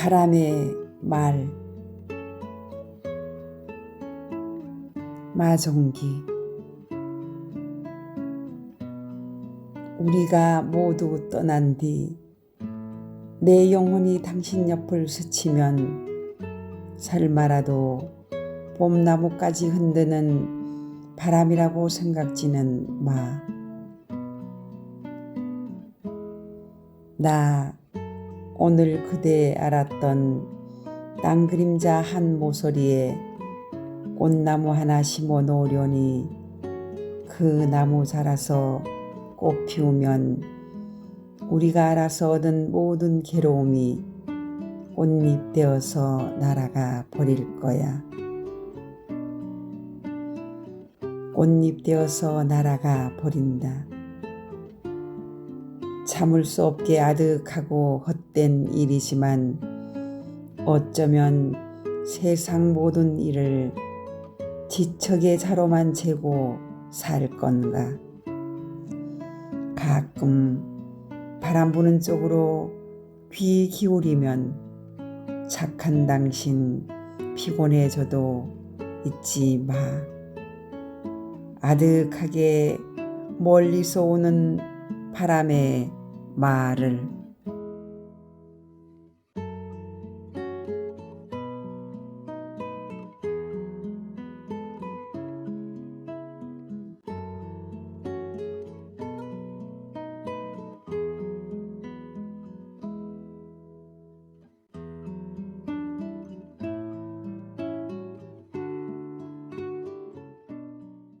바람의 말 마종기 우리가 모두 떠난 뒤 내 영혼이 당신 옆을 스치면 설마라도 봄나무까지 흔드는 바람이라고 생각지는 마. 나 오늘 그대 알았던 땅 그림자 한 모서리에 꽃나무 하나 심어 놓으려니 그 나무 자라서 꽃 피우면 우리가 알아서 얻은 모든 괴로움이 꽃잎 되어서 날아가 버릴 거야. 꽃잎 되어서 날아가 버린다. 참을 수 없게 아득하고 헛된 일이지만 어쩌면 세상 모든 일을 지척의 자로만 재고 살 건가. 가끔 바람 부는 쪽으로 귀 기울이면 착한 당신 피곤해져도 잊지 마. 아득하게 멀리서 오는 바람의 말을